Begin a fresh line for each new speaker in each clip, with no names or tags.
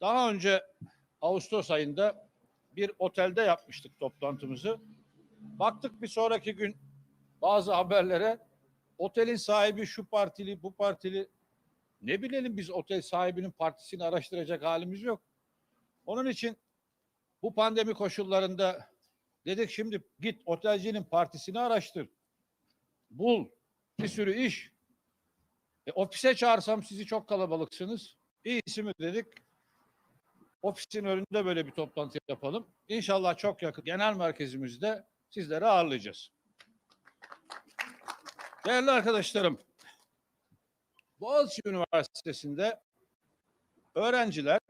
Daha önce Ağustos ayında bir otelde yapmıştık toplantımızı. Baktık bir sonraki gün bazı haberlere otelin sahibi şu partili bu partili ne bilelim biz otel sahibinin partisini araştıracak halimiz yok. Onun için bu pandemi koşullarında dedik şimdi git otelcinin partisini araştır. Bul. Bir sürü iş. E, ofise çağırsam sizi çok kalabalıksınız. İyisi mi dedik. Ofisin önünde böyle bir toplantı yapalım. İnşallah çok yakın genel merkezimizde sizleri ağırlayacağız. Değerli arkadaşlarım, Boğaziçi Üniversitesi'nde öğrenciler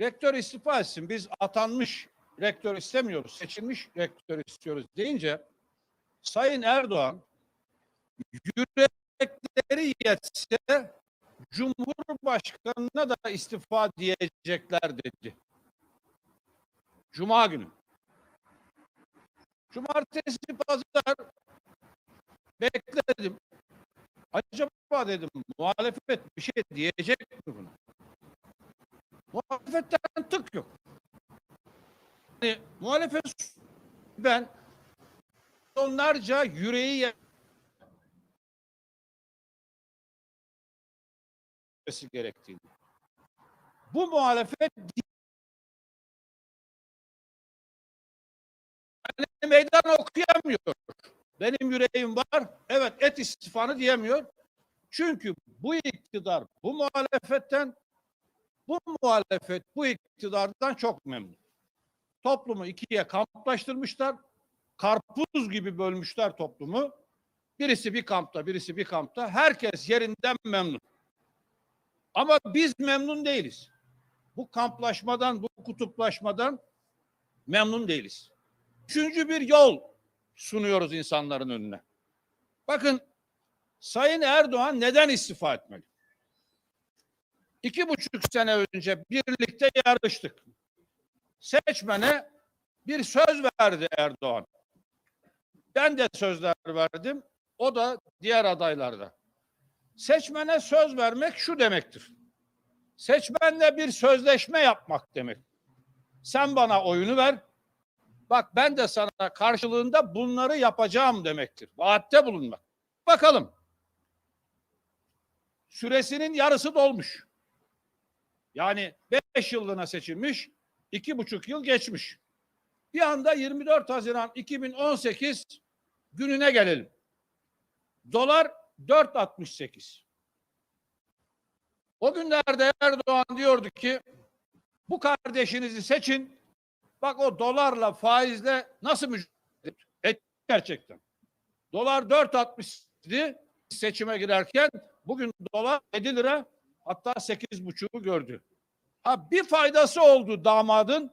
rektör istifa etsin. Biz atanmış rektör istemiyoruz, seçilmiş rektör istiyoruz deyince Sayın Erdoğan yürekleri yetse Cumhurbaşkanına da istifa diyecekler dedi. Cuma günü. Cumartesi pazar bekledim. Acaba dedim muhalefet bir şey diyecek mi buna? Muhalefetten tık yok. Yani muhalefet ben onlarca yüreği etmesi gerektiğini. Bu muhalefet yani meydan okuyamıyor. Benim yüreğim var. Evet et istifanı diyemiyor. Çünkü bu iktidar bu muhalefetten bu muhalefet bu iktidardan çok memnun. Toplumu ikiye kamplaştırmışlar. Karpuz gibi bölmüşler toplumu. Birisi bir kampta, birisi bir kampta. Herkes yerinden memnun. Ama biz memnun değiliz. Bu kamplaşmadan, bu kutuplaşmadan memnun değiliz. Üçüncü bir yol sunuyoruz insanların önüne. Bakın Sayın Erdoğan neden istifa etmeli? İki buçuk sene önce birlikte yarıştık. Seçmene bir söz verdi Erdoğan. Ben de sözler verdim. O da diğer adaylarda. Seçmene söz vermek şu demektir. Seçmenle bir sözleşme yapmak demek. Sen bana oyunu ver. Bak ben de sana karşılığında bunları yapacağım demektir. Vaatte bulunmak. Bakalım. Süresinin yarısı dolmuş. Yani beş yıllığına seçilmiş, iki buçuk yıl geçmiş. Bir anda 24 Haziran 2018 gününe gelelim. Dolar 4.68. O günlerde Erdoğan diyordu ki bu kardeşinizi seçin. Bak o dolarla faizle nasıl mücadele et gerçekten. Dolar 4.60'di seçime girerken bugün dolar 7 lira hatta 8.5'u gördü. Ha bir faydası oldu damadın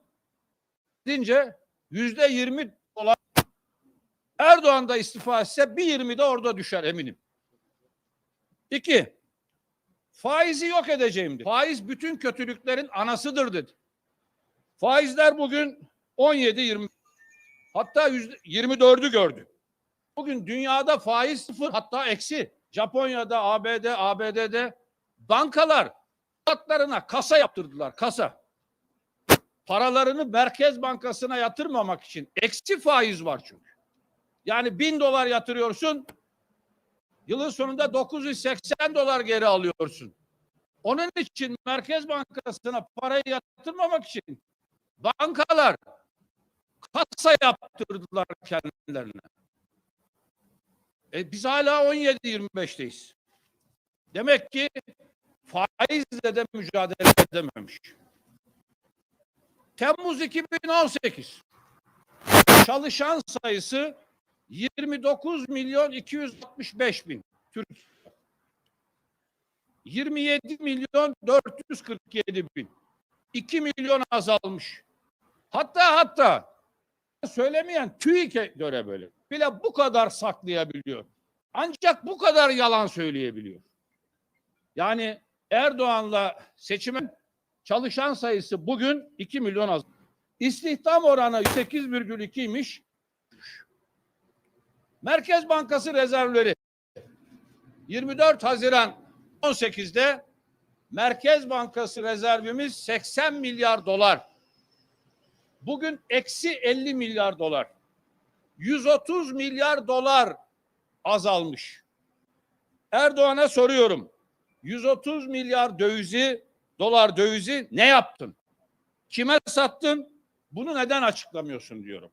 deyince yüzde 20 dolar Erdoğan da istifa etse bir 20 de orada düşer eminim. İki, faizi yok edeceğim dedi. Faiz bütün kötülüklerin anasıdır dedi. Faizler bugün 17-20 hatta yüzde 24'ü gördü. Bugün dünyada faiz sıfır hatta eksi. Japonya'da, ABD, ABD'de bankalar hatlarına kasa yaptırdılar kasa. Paralarını Merkez Bankası'na yatırmamak için eksi faiz var çünkü. Yani bin dolar yatırıyorsun yılın sonunda 980 dolar geri alıyorsun. Onun için Merkez Bankası'na parayı yatırmamak için bankalar kasa yaptırdılar kendilerine. E biz hala 17-25'teyiz. Demek ki faizle de mücadele edememiş. Temmuz 2018 çalışan sayısı 29 milyon 265 bin Türk 27 milyon 447 bin 2 milyon azalmış. Hatta hatta söylemeyen TÜİK'e göre böyle. Bile bu kadar saklayabiliyor. Ancak bu kadar yalan söyleyebiliyor. Yani Erdoğan'la seçimin çalışan sayısı bugün 2 milyon az. İstihdam oranı 8,2'ymiş. Merkez Bankası rezervleri 24 Haziran 18'de Merkez Bankası rezervimiz 80 milyar dolar. Bugün eksi 50 milyar dolar. 130 milyar dolar azalmış. Erdoğan'a soruyorum. 130 milyar dövizi, dolar dövizi ne yaptın? Kime sattın? Bunu neden açıklamıyorsun diyorum.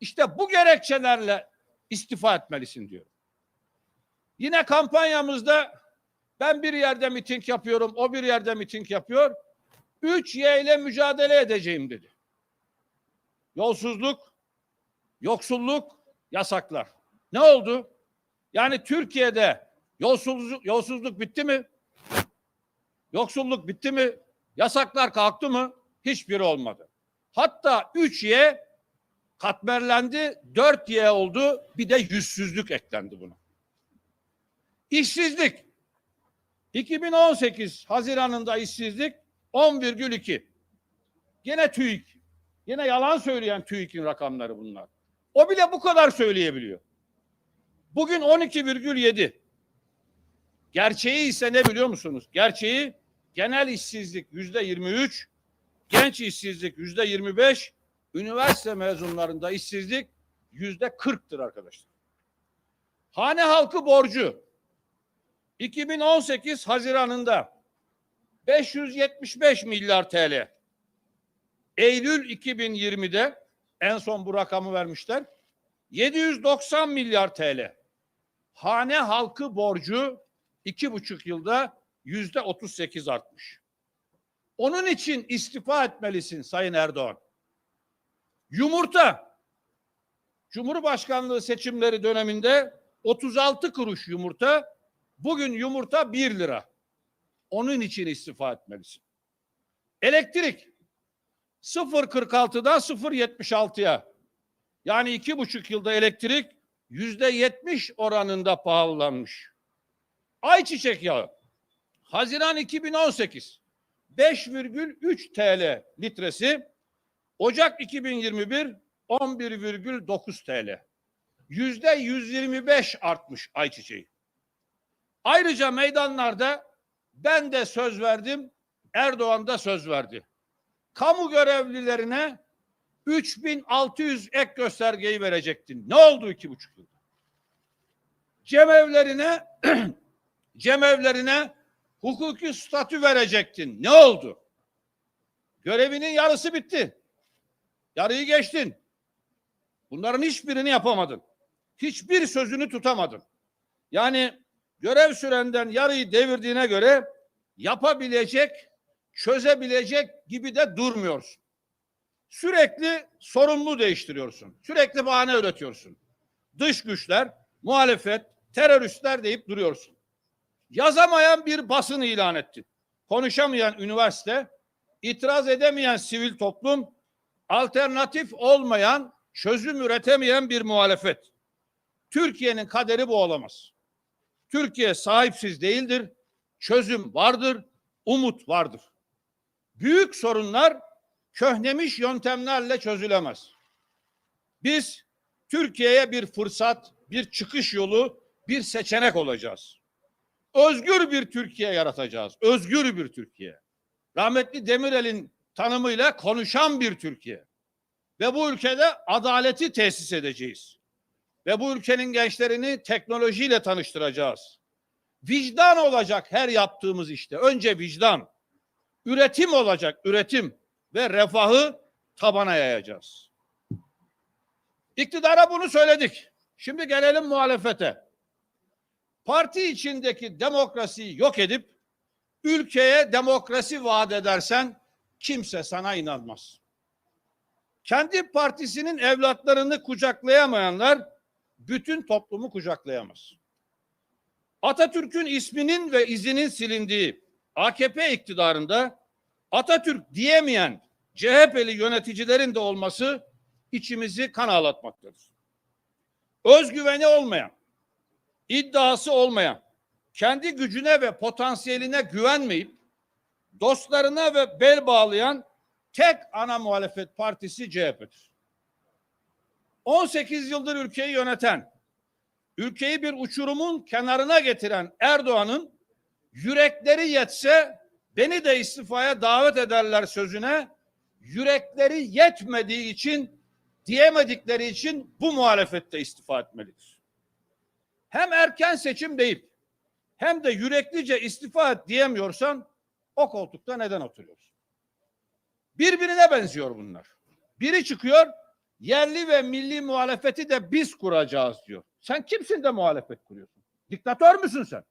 İşte bu gerekçelerle istifa etmelisin diyorum. Yine kampanyamızda ben bir yerde miting yapıyorum, o bir yerde miting yapıyor. 3Y ile mücadele edeceğim dedi. Yolsuzluk, yoksulluk, yasaklar. Ne oldu? Yani Türkiye'de yolsuzluk, yolsuzluk bitti mi? Yoksulluk bitti mi? Yasaklar kalktı mı? Hiçbiri olmadı. Hatta 3Y katmerlendi, 4Y oldu, bir de yüzsüzlük eklendi buna. İşsizlik. 2018 Haziran'ında işsizlik 10,2. Gene TÜİK. Yine yalan söyleyen TÜİK'in rakamları bunlar. O bile bu kadar söyleyebiliyor. Bugün 12,7. Gerçeği ise ne biliyor musunuz? Gerçeği genel işsizlik yüzde 23, genç işsizlik yüzde 25, üniversite mezunlarında işsizlik yüzde 40'tır arkadaşlar. Hane halkı borcu 2018 Haziran'ında 575 milyar TL. Eylül 2020'de en son bu rakamı vermişler. 790 milyar TL. Hane halkı borcu iki buçuk yılda yüzde 38 artmış. Onun için istifa etmelisin Sayın Erdoğan. Yumurta. Cumhurbaşkanlığı seçimleri döneminde 36 kuruş yumurta, bugün yumurta 1 lira. Onun için istifa etmelisin. Elektrik 0.46'dan 0.76'ya yani iki buçuk yılda elektrik yüzde yetmiş oranında pahalanmış. Ayçiçek yağı Haziran 2018 5,3 TL litresi Ocak 2021 11,9 TL. Yüzde 125 artmış ayçiçeği. Ayrıca meydanlarda ben de söz verdim, Erdoğan da söz verdi. Kamu görevlilerine 3600 ek göstergeyi verecektin. Ne oldu iki buçuk yılda? Cemevlerine cemevlerine hukuki statü verecektin. Ne oldu? Görevinin yarısı bitti. Yarıyı geçtin. Bunların hiçbirini yapamadın. Hiçbir sözünü tutamadın. Yani görev sürenden yarıyı devirdiğine göre yapabilecek, çözebilecek gibi de durmuyorsun. Sürekli sorumlu değiştiriyorsun. Sürekli bahane üretiyorsun. Dış güçler, muhalefet, teröristler deyip duruyorsun. Yazamayan bir basın ilan ettin. Konuşamayan üniversite, itiraz edemeyen sivil toplum, alternatif olmayan, çözüm üretemeyen bir muhalefet. Türkiye'nin kaderi bu olamaz. Türkiye sahipsiz değildir. Çözüm vardır, umut vardır. Büyük sorunlar köhnemiş yöntemlerle çözülemez. Biz Türkiye'ye bir fırsat, bir çıkış yolu, bir seçenek olacağız. Özgür bir Türkiye yaratacağız. Özgür bir Türkiye. Rahmetli Demirel'in tanımıyla konuşan bir Türkiye. Ve bu ülkede adaleti tesis edeceğiz. Ve bu ülkenin gençlerini teknolojiyle tanıştıracağız. Vicdan olacak her yaptığımız işte. Önce vicdan. Üretim olacak, üretim ve refahı tabana yayacağız. İktidara bunu söyledik. Şimdi gelelim muhalefete. Parti içindeki demokrasiyi yok edip ülkeye demokrasi vaat edersen kimse sana inanmaz. Kendi partisinin evlatlarını kucaklayamayanlar bütün toplumu kucaklayamaz. Atatürk'ün isminin ve izinin silindiği AKP iktidarında Atatürk diyemeyen CHP'li yöneticilerin de olması içimizi kan ağlatmaktadır. Özgüveni olmayan, iddiası olmayan, kendi gücüne ve potansiyeline güvenmeyip dostlarına ve bel bağlayan tek ana muhalefet partisi CHP'dir. 18 yıldır ülkeyi yöneten, ülkeyi bir uçurumun kenarına getiren Erdoğan'ın yürekleri yetse beni de istifaya davet ederler sözüne yürekleri yetmediği için diyemedikleri için bu muhalefette istifa etmelidir. Hem erken seçim deyip hem de yüreklice istifa et diyemiyorsan o koltukta neden oturuyorsun? Birbirine benziyor bunlar. Biri çıkıyor yerli ve milli muhalefeti de biz kuracağız diyor. Sen kimsin de muhalefet kuruyorsun? Diktatör müsün sen?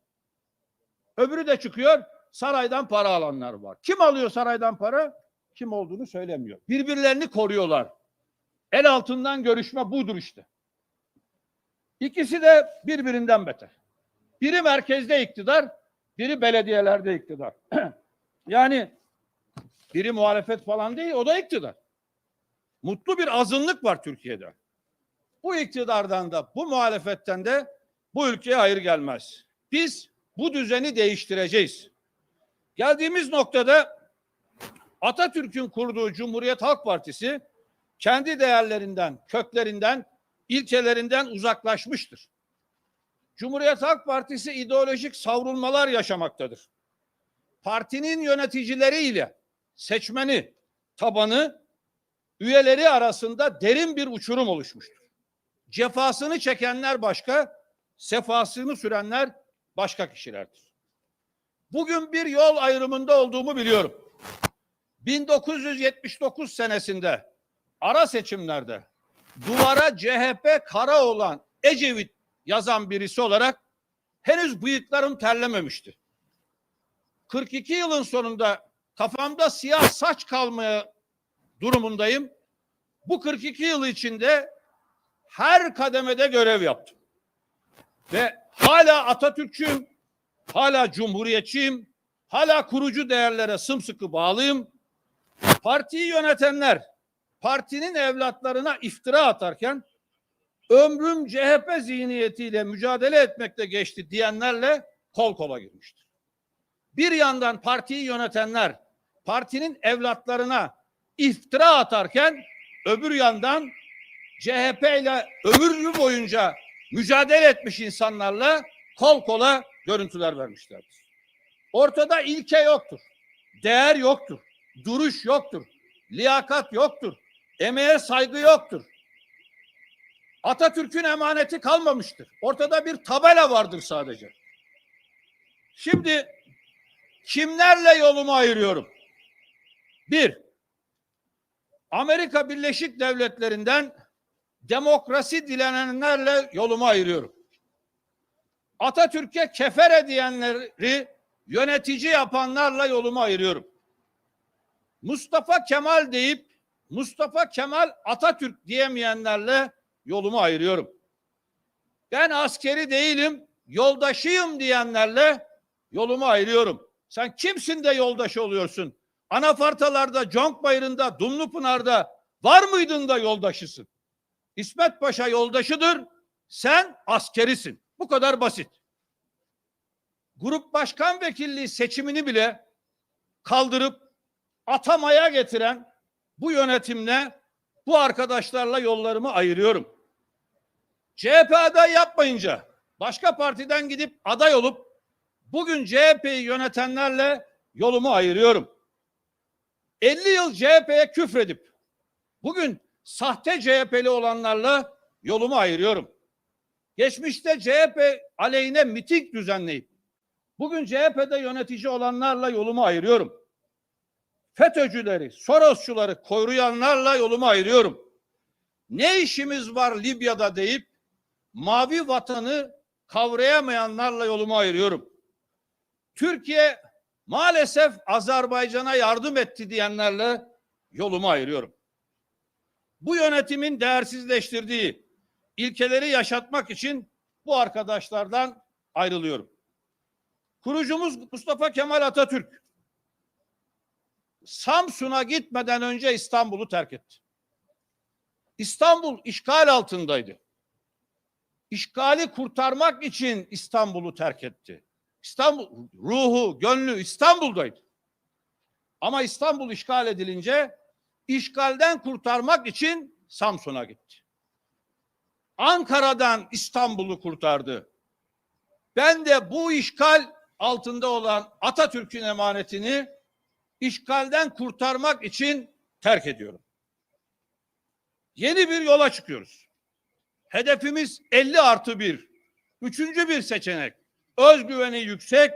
Öbürü de çıkıyor saraydan para alanlar var. Kim alıyor saraydan para? Kim olduğunu söylemiyor. Birbirlerini koruyorlar. El altından görüşme budur işte. İkisi de birbirinden beter. Biri merkezde iktidar, biri belediyelerde iktidar. yani biri muhalefet falan değil, o da iktidar. Mutlu bir azınlık var Türkiye'de. Bu iktidardan da, bu muhalefetten de bu ülkeye hayır gelmez. Biz bu düzeni değiştireceğiz. Geldiğimiz noktada Atatürk'ün kurduğu Cumhuriyet Halk Partisi kendi değerlerinden, köklerinden, ilkelerinden uzaklaşmıştır. Cumhuriyet Halk Partisi ideolojik savrulmalar yaşamaktadır. Partinin yöneticileriyle seçmeni, tabanı, üyeleri arasında derin bir uçurum oluşmuştur. Cefasını çekenler başka, sefasını sürenler başka kişilerdir. Bugün bir yol ayrımında olduğumu biliyorum. 1979 senesinde ara seçimlerde duvara CHP kara olan Ecevit yazan birisi olarak henüz bıyıklarım terlememişti. 42 yılın sonunda kafamda siyah saç kalmaya durumundayım. Bu 42 yıl içinde her kademede görev yaptım. Ve hala Atatürkçüyüm, hala Cumhuriyetçiyim, hala kurucu değerlere sımsıkı bağlıyım. Partiyi yönetenler partinin evlatlarına iftira atarken ömrüm CHP zihniyetiyle mücadele etmekte geçti diyenlerle kol kola girmiştir. Bir yandan partiyi yönetenler partinin evlatlarına iftira atarken öbür yandan CHP ile ömrü boyunca mücadele etmiş insanlarla kol kola görüntüler vermişlerdir. Ortada ilke yoktur. Değer yoktur. Duruş yoktur. Liyakat yoktur. Emeğe saygı yoktur. Atatürk'ün emaneti kalmamıştır. Ortada bir tabela vardır sadece. Şimdi kimlerle yolumu ayırıyorum? Bir, Amerika Birleşik Devletleri'nden demokrasi dilenenlerle yolumu ayırıyorum. Atatürk'e kefer diyenleri yönetici yapanlarla yolumu ayırıyorum. Mustafa Kemal deyip Mustafa Kemal Atatürk diyemeyenlerle yolumu ayırıyorum. Ben askeri değilim, yoldaşıyım diyenlerle yolumu ayırıyorum. Sen kimsin de yoldaşı oluyorsun? Anafartalarda, Conkbayırı'nda, Dumlupınar'da var mıydın da yoldaşısın? İsmet Paşa yoldaşıdır, sen askerisin. Bu kadar basit. Grup başkan vekilliği seçimini bile kaldırıp atamaya getiren bu yönetimle bu arkadaşlarla yollarımı ayırıyorum. CHP aday yapmayınca başka partiden gidip aday olup bugün CHP'yi yönetenlerle yolumu ayırıyorum. 50 yıl CHP'ye küfredip bugün sahte CHP'li olanlarla yolumu ayırıyorum. Geçmişte CHP aleyhine miting düzenleyip bugün CHP'de yönetici olanlarla yolumu ayırıyorum. FETÖ'cüleri, Sorosçuları koruyanlarla yolumu ayırıyorum. Ne işimiz var Libya'da deyip mavi vatanı kavrayamayanlarla yolumu ayırıyorum. Türkiye maalesef Azerbaycan'a yardım etti diyenlerle yolumu ayırıyorum. Bu yönetimin değersizleştirdiği ilkeleri yaşatmak için bu arkadaşlardan ayrılıyorum. Kurucumuz Mustafa Kemal Atatürk Samsun'a gitmeden önce İstanbul'u terk etti. İstanbul işgal altındaydı. İşgali kurtarmak için İstanbul'u terk etti. İstanbul ruhu, gönlü İstanbul'daydı. Ama İstanbul işgal edilince işgalden kurtarmak için Samsun'a gitti. Ankara'dan İstanbul'u kurtardı. Ben de bu işgal altında olan Atatürk'ün emanetini işgalden kurtarmak için terk ediyorum. Yeni bir yola çıkıyoruz. Hedefimiz 50 artı 1. Üçüncü bir seçenek. Özgüveni yüksek,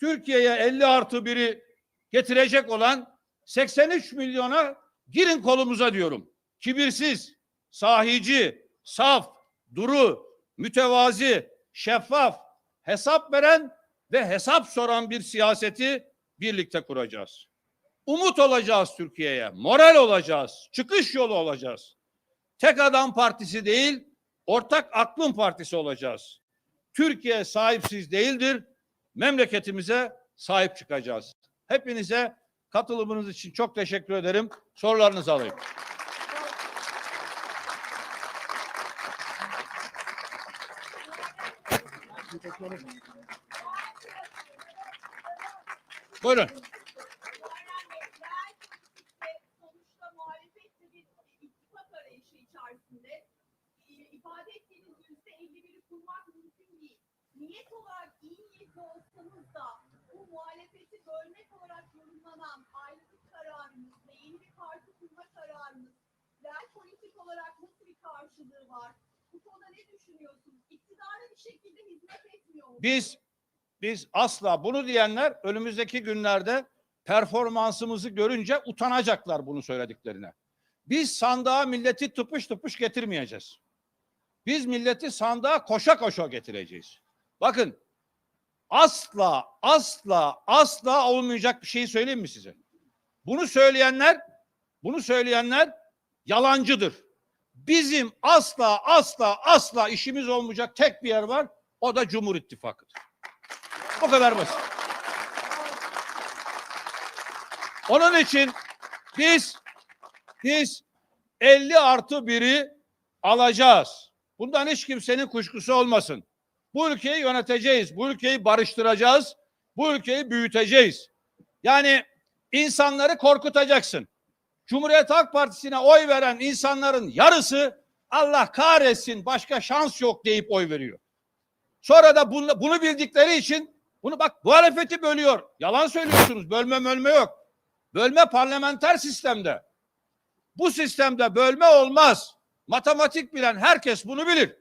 Türkiye'ye 50 artı 1'i getirecek olan 83 milyona girin kolumuza diyorum. Kibirsiz, sahici, saf, duru, mütevazi, şeffaf, hesap veren ve hesap soran bir siyaseti birlikte kuracağız. Umut olacağız Türkiye'ye, moral olacağız, çıkış yolu olacağız. Tek adam partisi değil, ortak aklın partisi olacağız. Türkiye sahipsiz değildir, memleketimize sahip çıkacağız. Hepinize katılımınız için çok teşekkür ederim. Sorularınızı alayım. Buyurun.
sonuçta muhalefet de bir ittifak arayışı içerisinde e, ifade ettiğiniz yüzde 51'i kurmak mümkün değil. Niyet olarak iyi niyetli olsanız da bu muhalefeti bölmek olarak yorumlanan ayrılık kararınız ve yeni bir parti kurma kararınız real politik olarak nasıl bir karşılığı var? Bu konuda ne düşünüyorsunuz? İktidara bir şekilde hizmet etmiyor mu?
Biz biz asla bunu diyenler önümüzdeki günlerde performansımızı görünce utanacaklar bunu söylediklerine. Biz sandığa milleti tıpış tıpış getirmeyeceğiz. Biz milleti sandığa koşa koşa getireceğiz. Bakın asla asla asla olmayacak bir şeyi söyleyeyim mi size? Bunu söyleyenler bunu söyleyenler yalancıdır. Bizim asla asla asla işimiz olmayacak tek bir yer var. O da Cumhur İttifakı'dır. Bu kadar basit. Onun için biz biz 50 artı 1'i alacağız. Bundan hiç kimsenin kuşkusu olmasın. Bu ülkeyi yöneteceğiz. Bu ülkeyi barıştıracağız. Bu ülkeyi büyüteceğiz. Yani insanları korkutacaksın. Cumhuriyet Halk Partisi'ne oy veren insanların yarısı Allah kahretsin başka şans yok deyip oy veriyor. Sonra da bunu, bunu bildikleri için bunu bak muhalefeti bölüyor. Yalan söylüyorsunuz. Bölme bölme yok. Bölme parlamenter sistemde. Bu sistemde bölme olmaz. Matematik bilen herkes bunu bilir.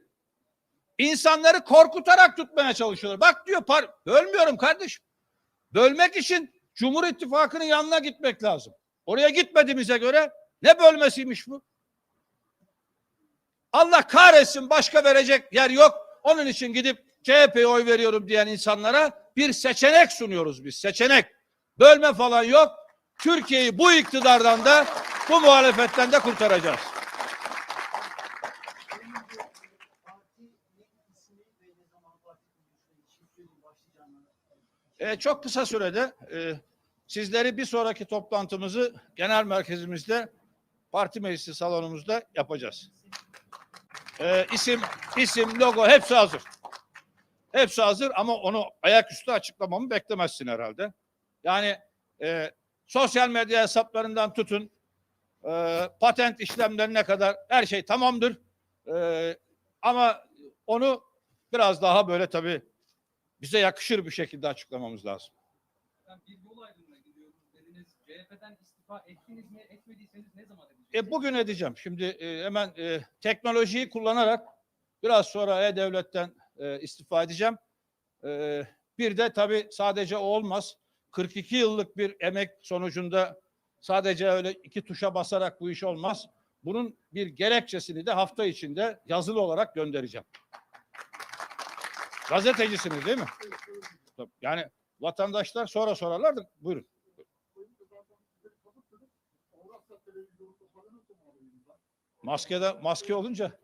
İnsanları korkutarak tutmaya çalışıyorlar. Bak diyor par bölmüyorum kardeşim. Bölmek için Cumhur İttifakı'nın yanına gitmek lazım. Oraya gitmediğimize göre ne bölmesiymiş bu? Allah kahretsin başka verecek yer yok. Onun için gidip CHP'ye oy veriyorum diyen insanlara bir seçenek sunuyoruz biz. Seçenek. Bölme falan yok. Türkiye'yi bu iktidardan da bu muhalefetten de kurtaracağız.
Partinin ismi ve ne zaman parti kuruluşuna için süreci başlayacağını
E, çok kısa sürede e, sizleri bir sonraki toplantımızı genel merkezimizde parti meclisi salonumuzda yapacağız. E, isim, isim, logo hepsi hazır. Hepsi hazır ama onu ayaküstü açıklamamı beklemezsin herhalde. Yani e, sosyal medya hesaplarından tutun, e, patent işlemlerine kadar her şey tamamdır. E, ama onu biraz daha böyle tabii bize yakışır bir şekilde açıklamamız lazım.
Bir yol ayrımına gidiyoruz dediniz. CHP'den istifa ettiniz mi? Etmediyseniz ne zaman edeceksiniz?
E, bugün edeceğim. Şimdi e, hemen e, teknolojiyi kullanarak biraz sonra E-Devlet'ten e, istifa edeceğim. E, bir de tabii sadece o olmaz. 42 yıllık bir emek sonucunda sadece öyle iki tuşa basarak bu iş olmaz. Bunun bir gerekçesini de hafta içinde yazılı olarak göndereceğim. Gazetecisiniz değil mi? Yani vatandaşlar sonra sorarlar da buyurun. Maskede maske olunca.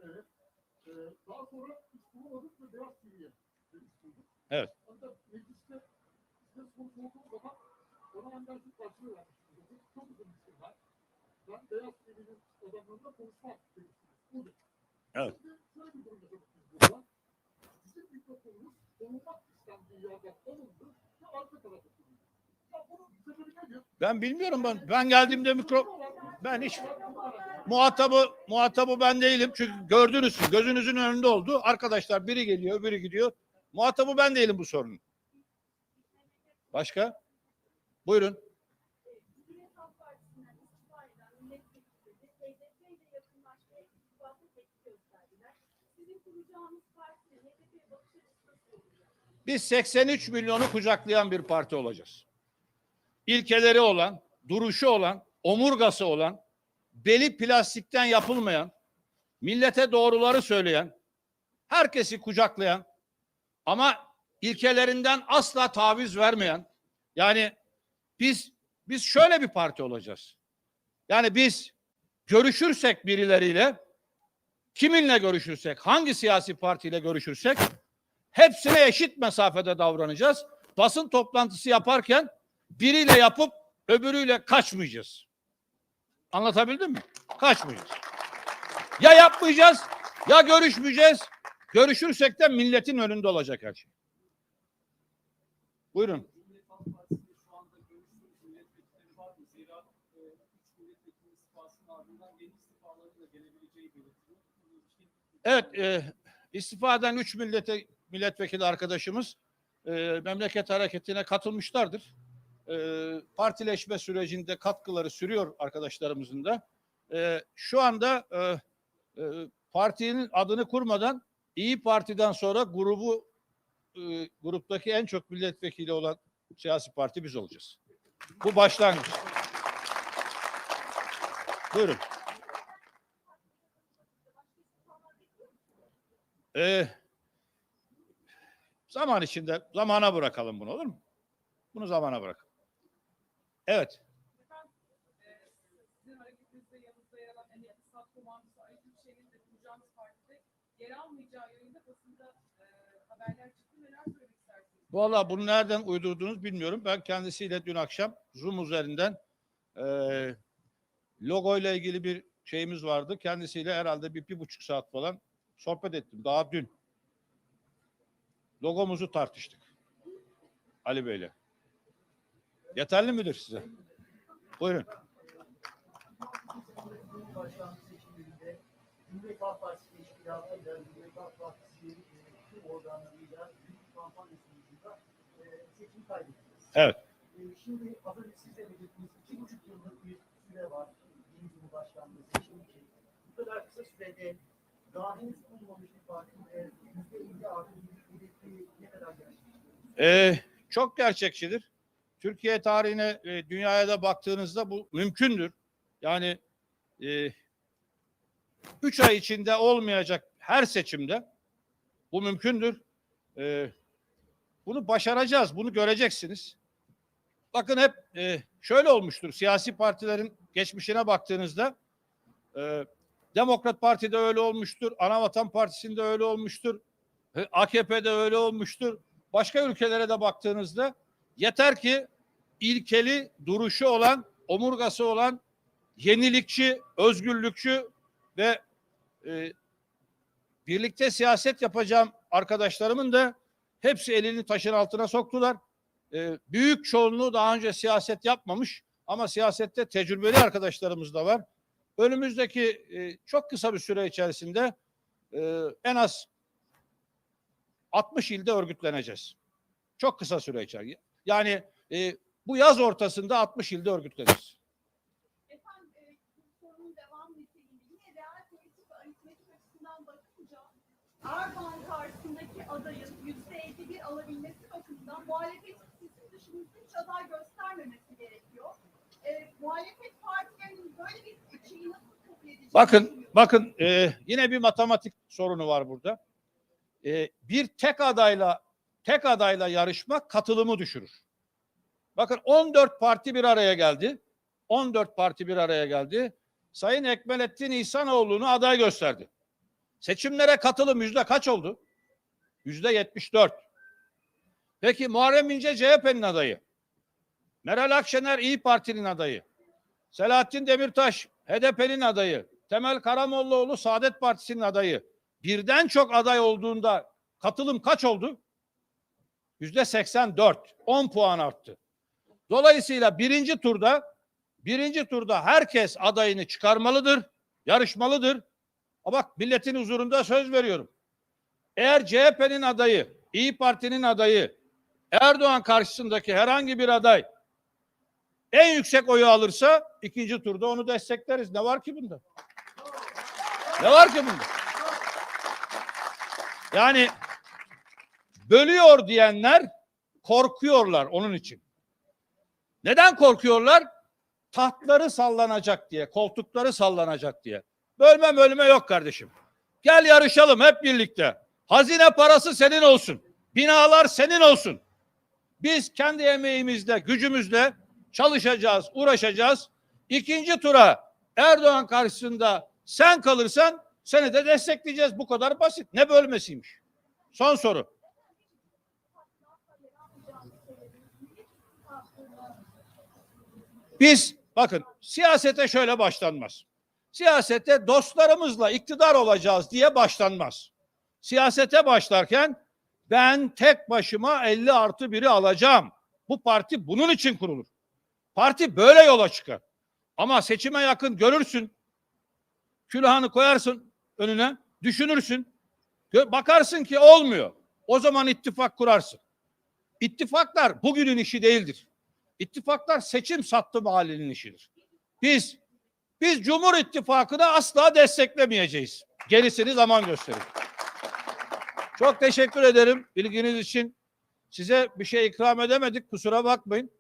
Evet. Evet.
Şimdi şöyle bir durum yaşadık biz burada. Bizim mikrofonumuz konulmak istendiği yerden alındı ve arka tarafa
ben bilmiyorum ben ben geldiğimde mikro ben hiç muhatabı muhatabı ben değilim çünkü gördünüz gözünüzün önünde oldu. Arkadaşlar biri geliyor öbürü gidiyor. Muhatabı ben değilim bu sorunun. Başka? Buyurun.
Cumhuriyet Halk Partisi'nden istifa eden milletvekilleri HDP ile yakınlaşmaya ittifakı tepki gösterdiler. Sizin kuracağınız partide HDP'ye bakış açısı nasıl olacak?
Biz 83 milyonu kucaklayan bir parti olacağız. İlkeleri olan, duruşu olan, omurgası olan, beli plastikten yapılmayan, millete doğruları söyleyen, herkesi kucaklayan ama ilkelerinden asla taviz vermeyen, yani biz biz şöyle bir parti olacağız. Yani biz görüşürsek birileriyle, kiminle görüşürsek, hangi siyasi partiyle görüşürsek hepsine eşit mesafede davranacağız. Basın toplantısı yaparken biriyle yapıp öbürüyle kaçmayacağız. Anlatabildim mi? Kaçmayacağız. Ya yapmayacağız ya görüşmeyeceğiz. Görüşürsek de milletin önünde olacak her şey. Buyurun. Evet, e, istifa eden üç millete, milletvekili arkadaşımız e, memleket hareketine katılmışlardır. E, partileşme sürecinde katkıları sürüyor arkadaşlarımızın da. E, şu anda e, e, partinin adını kurmadan İyi Parti'den sonra grubu e, gruptaki en çok milletvekili olan siyasi parti biz olacağız. Bu başlangıç. Buyurun. Ee, zaman içinde zamana bırakalım bunu olur mu? Bunu zamana bırakalım. Evet. Vallahi bunu nereden uydurduğunuz bilmiyorum. Ben kendisiyle dün akşam Zoom üzerinden eee logo ile ilgili bir şeyimiz vardı. Kendisiyle herhalde bir, bir buçuk saat falan sohbet ettim. Daha dün. Logomuzu tartıştık. Ali Bey'le. Yeterli midir size? Buyurun.
Kaybettiniz.
Evet.
Şimdi az önce siz de belirttiniz, iki buçuk yıllık bir süre var yeni Cumhurbaşkanlığı seçimi için. Bu kadar kısa sürede daha henüz kurulmamış bir partinin yüzde elli artı bir
Ee, çok gerçekçidir. Türkiye tarihine, e, dünyaya da baktığınızda bu mümkündür. Yani e, üç ay içinde olmayacak her seçimde bu mümkündür. E, bunu başaracağız, bunu göreceksiniz. Bakın hep e, şöyle olmuştur. Siyasi partilerin geçmişine baktığınızda e, Demokrat Parti'de öyle olmuştur, Anavatan Partisi'nde öyle olmuştur, AKP'de öyle olmuştur başka ülkelere de baktığınızda yeter ki ilkeli duruşu olan, omurgası olan, yenilikçi, özgürlükçü ve e, birlikte siyaset yapacağım arkadaşlarımın da hepsi elini taşın altına soktular. E, büyük çoğunluğu daha önce siyaset yapmamış ama siyasette tecrübeli arkadaşlarımız da var. Önümüzdeki e, çok kısa bir süre içerisinde e, en az 60 ilde örgütleneceğiz. Çok kısa süre içerisinde. Yani e, bu yaz ortasında 60 ilde örgütleneceğiz.
Efendim, e, bu sorunun devam niteliğinde yine real politik ve aritmetik açısından bakınca Erdoğan karşısındaki adayın yüzde 51 alabilmesi bakımından muhalefetin sizin dışınızda hiç aday göstermemesi gerekiyor. E, muhalefet partilerinin böyle bir şeyi nasıl kabul edeceğini
Bakın, bakın e, yine bir matematik sorunu var burada. E, bir tek adayla tek adayla yarışmak katılımı düşürür. Bakın 14 parti bir araya geldi. 14 parti bir araya geldi. Sayın Ekmelettin İhsanoğlu'nu aday gösterdi. Seçimlere katılım yüzde kaç oldu? Yüzde 74. Peki Muharrem İnce CHP'nin adayı. Meral Akşener İyi Parti'nin adayı. Selahattin Demirtaş HDP'nin adayı. Temel Karamollaoğlu Saadet Partisi'nin adayı. Birden çok aday olduğunda katılım kaç oldu? Yüzde 84. 10 puan arttı. Dolayısıyla birinci turda birinci turda herkes adayını çıkarmalıdır, yarışmalıdır. Ama bak milletin huzurunda söz veriyorum. Eğer CHP'nin adayı, İyi Parti'nin adayı Erdoğan karşısındaki herhangi bir aday en yüksek oyu alırsa ikinci turda onu destekleriz. Ne var ki bunda? Ne var ki bunda? Yani bölüyor diyenler korkuyorlar onun için. Neden korkuyorlar? Tahtları sallanacak diye, koltukları sallanacak diye. Bölme bölme yok kardeşim. Gel yarışalım hep birlikte. Hazine parası senin olsun. Binalar senin olsun. Biz kendi emeğimizle, gücümüzle çalışacağız, uğraşacağız. İkinci tura Erdoğan karşısında sen kalırsan seni de destekleyeceğiz. Bu kadar basit. Ne bölmesiymiş? Son soru. Biz bakın siyasete şöyle başlanmaz. Siyasete dostlarımızla iktidar olacağız diye başlanmaz. Siyasete başlarken ben tek başıma 50 artı 1'i alacağım. Bu parti bunun için kurulur. Parti böyle yola çıkar. Ama seçime yakın görürsün. Külahını koyarsın önüne, düşünürsün. Bakarsın ki olmuyor. O zaman ittifak kurarsın. İttifaklar bugünün işi değildir. İttifaklar seçim sattım halinin işidir. Biz biz Cumhur İttifakı'nı asla desteklemeyeceğiz. Gerisini zaman gösterir. Çok teşekkür ederim bilginiz için. Size bir şey ikram edemedik kusura bakmayın.